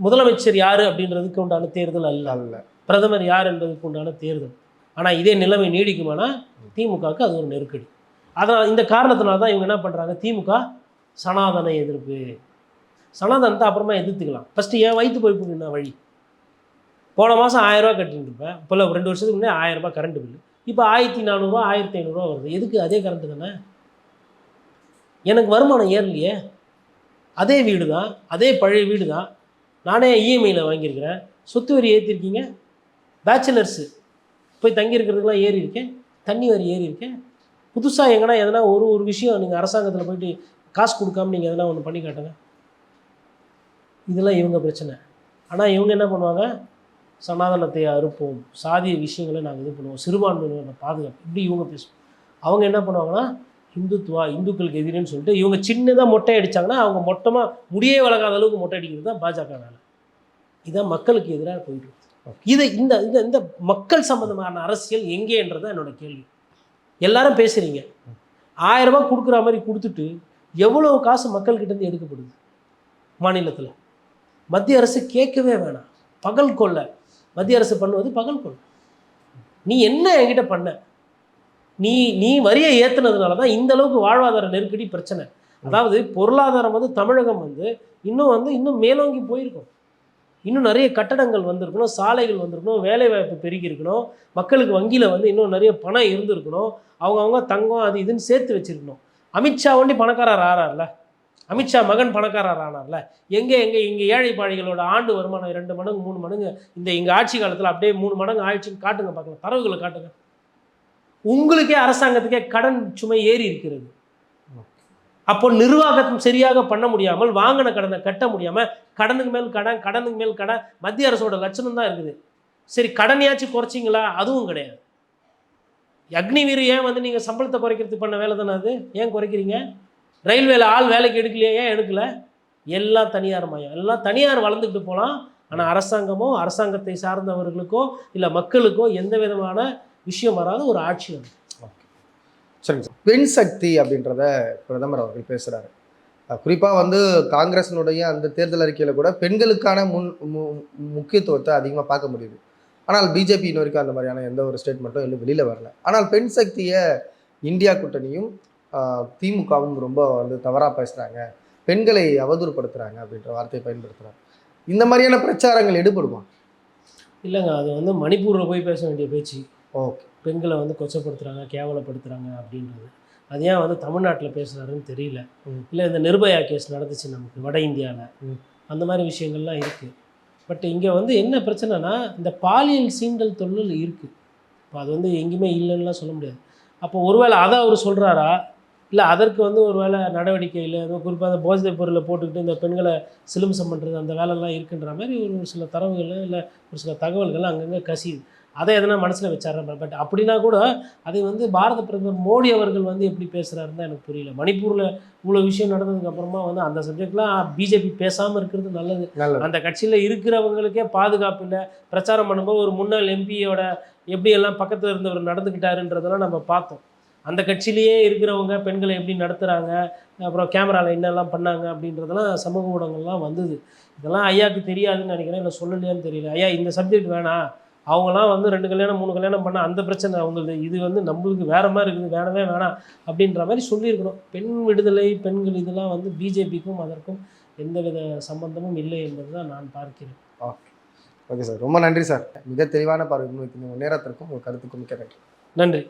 முதலமைச்சர் யார் அப்படின்றதுக்கு உண்டான தேர்தல் அல்ல. அல்ல. பிரதமர் யார் என்பதற்கு உண்டான தேர்தல். ஆனால் இதே நிலைமை நீடிக்குமானா திமுகவுக்கு அது ஒரு நெருக்கடி. அதனால் இந்த காரணத்தினால தான் இவங்க என்ன பண்ணுறாங்க திமுக சனாதன எதிர்ப்பு. சனாதனத்தை அப்புறமா எதிர்த்துக்கலாம். ஃபஸ்ட்டு ஏன் வயிற்று போய் என்ன வழி? போன மாதம் ஆயிரரூவா கட்டிட்டு இருப்பேன் இப்போ ரெண்டு வருஷத்துக்கு முன்னே ஆயிரரூபா ரூபாய் கரண்ட் பில்லு இப்போ ஆயிரத்தி நானூறுரூவா ஆயிரத்தி ஐநூறுரூவா வருது. எதுக்கு அதே கரண்ட்டு தானே? எனக்கு வருமானம் ஏறலையே. அதே வீடு தான் அதே பழைய வீடு தான் நானே இஎம்ஐயில் வாங்கியிருக்கிறேன். சொத்து வரி ஏற்றிருக்கீங்க பேச்சுலர்ஸு போய் தங்கியிருக்கிறதுக்கெலாம் ஏறி இருக்கேன். தண்ணி வரி ஏறி இருக்கேன். புதுசாக எங்கன்னா எதனா ஒரு ஒரு விஷயம் நீங்கள் அரசாங்கத்தில் போயிட்டு காசு கொடுக்காம நீங்கள் எதனா ஒன்று பண்ணி காட்டுங்க. இதெல்லாம் இவங்க பிரச்சனை. ஆனால் இவங்க என்ன பண்ணுவாங்க? சனாதனத்தை அறுப்போம். சாதிய விஷயங்களை நாங்கள் இது பண்ணுவோம். சிறுபான்மையினரை பாதுகாப்பு. இப்படி இவங்க பேசுவோம் அவங்க என்ன பண்ணுவாங்கன்னா இந்துத்துவா இந்துக்களுக்கு எதிரின்னு சொல்லிட்டு இவங்க சின்னதாக மொட்டை அடிச்சாங்கன்னா அவங்க மொத்தமாக முடியே வளர்க்காத அளவுக்கு மொட்டை அடிக்கிறது தான் பாஜக வேலை. இதான் மக்களுக்கு எதிராக போயிட்டு இது இந்த இந்த இந்த மக்கள் சம்மந்தமான அரசியல் எங்கேன்றது தான் என்னோட கேள்வி. எல்லாரும் பேசுகிறீங்க ஆயிரம் ரூபாய் கொடுக்குற மாதிரி கொடுத்துட்டு எவ்வளவு காசு மக்கள்கிட்டேருந்து எடுக்கப்படுது? மாநிலத்தில். மத்திய அரசு கேட்கவே வேணாம். பகல் கொள்ளை. மத்திய அரசு பண்ணுவது பகல் கொள்ளை. நீ என்ன என்கிட்ட பண்ண? நீ நீ வரியை ஏற்றுனதுனால தான் இந்த அளவுக்கு வாழ்வாதார நெருக்கடி பிரச்சனை. அதாவது பொருளாதாரம் வந்து தமிழகம் வந்து இன்னும் வந்து இன்னும் மேலோங்கி போயிருக்கும். இன்னும் நிறைய கட்டடங்கள் வந்திருக்கணும் சாலைகள் வந்திருக்கணும் வேலைவாய்ப்பு பெருகியிருக்கணும். மக்களுக்கு வங்கியில் வந்து இன்னும் நிறைய பணம் இருந்திருக்கணும். அவங்கவுங்க தங்கம் அது இதுன்னு சேர்த்து வச்சிருக்கணும். அமித்ஷா ஒண்டி பணக்காரர் ஆறார்ல? அமித்ஷா மகன் பணக்காரர் ஆனார்ல? எங்கே எங்கே? இங்கே ஏழை பாழிகளோட ஆண்டு வருமானம் ரெண்டு மடங்கு மூணு மடங்கு. இந்த எங்கள் ஆட்சி காலத்தில் அப்படியே மூணு மடங்கு ஆயிடுச்சுன்னு காட்டுங்க பார்க்கலாம் தரவுகளை காட்டுங்க. உங்களுக்கே அரசாங்கத்துக்கே கடன் சுமை ஏறி இருக்கிறது. அப்போ நிர்வாகம் சரியாக பண்ண முடியாமல் வாங்கின கடனை கட்ட முடியாமல் கடனுக்கு மேல் கடன் கடனுக்கு மேல் கடன் மத்திய அரசோட லட்சணம் தான் இருக்குது. சரி கடனையாச்சும் குறைச்சிங்களா? அதுவும் கிடையாது. அக்னிவீர் ஏன் வந்து நீங்கள் சம்பளத்தை குறைக்கிறதுக்கு பண்ண வேலை தானே அது? ஏன் குறைக்கிறீங்க? ரயில்வேல ஆள் வேலைக்கு எடுக்கலையே? ஏன் எடுக்கல? எல்லாம் தனியார் மயம். எல்லாம் தனியார் வளர்ந்துக்கிட்டு போகலாம். ஆனால் அரசாங்கமோ அரசாங்கத்தை சார்ந்தவர்களுக்கோ இல்லை மக்களுக்கோ எந்த விதமான விஷயம் வராத ஒரு ஆட்சி சரிங்க சார். பெண் சக்தி அப்படின்றத பிரதமர் அவர்கள் பேசுகிறாரு குறிப்பாக வந்து காங்கிரஸினுடைய அந்த தேர்தல் அறிக்கையில் கூட பெண்களுக்கான முன் மு- முக்கியத்துவத்தை அதிகமாக பார்க்க முடியுது. ஆனால் பிஜேபி இன்ன வரைக்கும் அந்த மாதிரியான எந்த ஒரு ஸ்டேட்மெண்ட்டும் இன்னும் வெளியில வரல. ஆனால் பெண் சக்தியை இந்தியா கூட்டணியும் திமுகவும் ரொம்ப வந்து தவறாக பேசுகிறாங்க பெண்களை அவதூறுப்படுத்துகிறாங்க அப்படின்ற வார்த்தையை பயன்படுத்துகிறாங்க இந்த மாதிரியான பிரச்சாரங்கள் எடுபடுமா? இல்லைங்க அது வந்து மணிப்பூரில் போய் பேச வேண்டிய பேச்சு. ஓகே. பெண்களை வந்து கொச்சப்படுத்துகிறாங்க கேவலப்படுத்துகிறாங்க அப்படின்றது. அது ஏன் வந்து தமிழ்நாட்டில் பேசுகிறாருன்னு தெரியல. இல்லை இந்த நிர்பயா கேஸ் நடந்துச்சு நமக்கு வட இந்தியாவில் ம். அந்த மாதிரி விஷயங்கள்லாம் இருக்குது பட் இங்கே வந்து என்ன பிரச்சனைனா இந்த பாலியல் சீண்டல் தொழில் இருக்குது இப்போ அது வந்து எங்கேயுமே இல்லைன்னுலாம் சொல்ல முடியாது. அப்போ ஒருவேளை அதை அவர் சொல்கிறாரா இல்லை அதற்கு வந்து ஒரு வேளை நடவடிக்கை இல்லை அதுவும் குறிப்பாக அந்த போஜனை பொருளை போட்டுக்கிட்டு இந்த பெண்களை சிலும்சம் பண்ணுறது அந்த வேலைலாம் இருக்குன்ற மாதிரி ஒரு சில தரவுகள் இல்லை ஒரு சில தகவல்கள் அங்கங்கே கசியுது. அதை எதனா மனசில் வச்சார? பட் அப்படின்னா கூட அதை வந்து பாரத பிரதமர் மோடி அவர்கள் வந்து எப்படி பேசுகிறாருன்னு தான் எனக்கு புரியல. மணிப்பூரில் இவ்வளோ விஷயம் நடந்ததுக்கு அப்புறமா வந்து அந்த சப்ஜெக்ட்லாம் பிஜேபி பேசாமல் இருக்கிறது நல்லது. நல்லது. அந்த கட்சியில் இருக்கிறவங்களுக்கே பாதுகாப்பு இல்லை. பிரச்சாரம் பண்ணும்போது ஒரு முன்னாள் எம்பியோட எப்படி எல்லாம் பக்கத்தில் இருந்தவர் நடந்துக்கிட்டாருன்றதெல்லாம் நம்ம பார்த்தோம். அந்த கட்சியிலேயே இருக்கிறவங்க பெண்களை எப்படி நடத்துகிறாங்க அப்புறம் கேமராவில் என்னெல்லாம் பண்ணாங்க? அப்படின்றதெல்லாம் சமூக ஊடகங்கள்லாம் வந்தது. இதெல்லாம் ஐயாவுக்கு தெரியாதுன்னு நினைக்கிறேன். இல்லை சொல்லலையான்னு தெரியல. ஐயா இந்த சப்ஜெக்ட் வேணாம். அவங்களாம் வந்து ரெண்டு கல்யாணம் மூணு கல்யாணம் பண்ண அந்த பிரச்சனை அவங்களுக்கு இது வந்து நம்மளுக்கு வேற மாதிரி இருக்குது வேணவே வேணாம் அப்படின்ற மாதிரி சொல்லியிருக்கணும். பெண் விடுதலை பெண்கள் இதெல்லாம் வந்து பிஜேபிக்கும் அதற்கும் எந்தவித சம்பந்தமும் இல்லை என்பது தான் நான் பார்க்கிறேன். ஓகே ஓகே சார் ரொம்ப நன்றி சார் மிக தெளிவான பார்வை முன்வைத்தீங்க. நேரத்திற்கும் உங்கள் கருத்துக்கும் மிக்க நன்றி. நன்றி.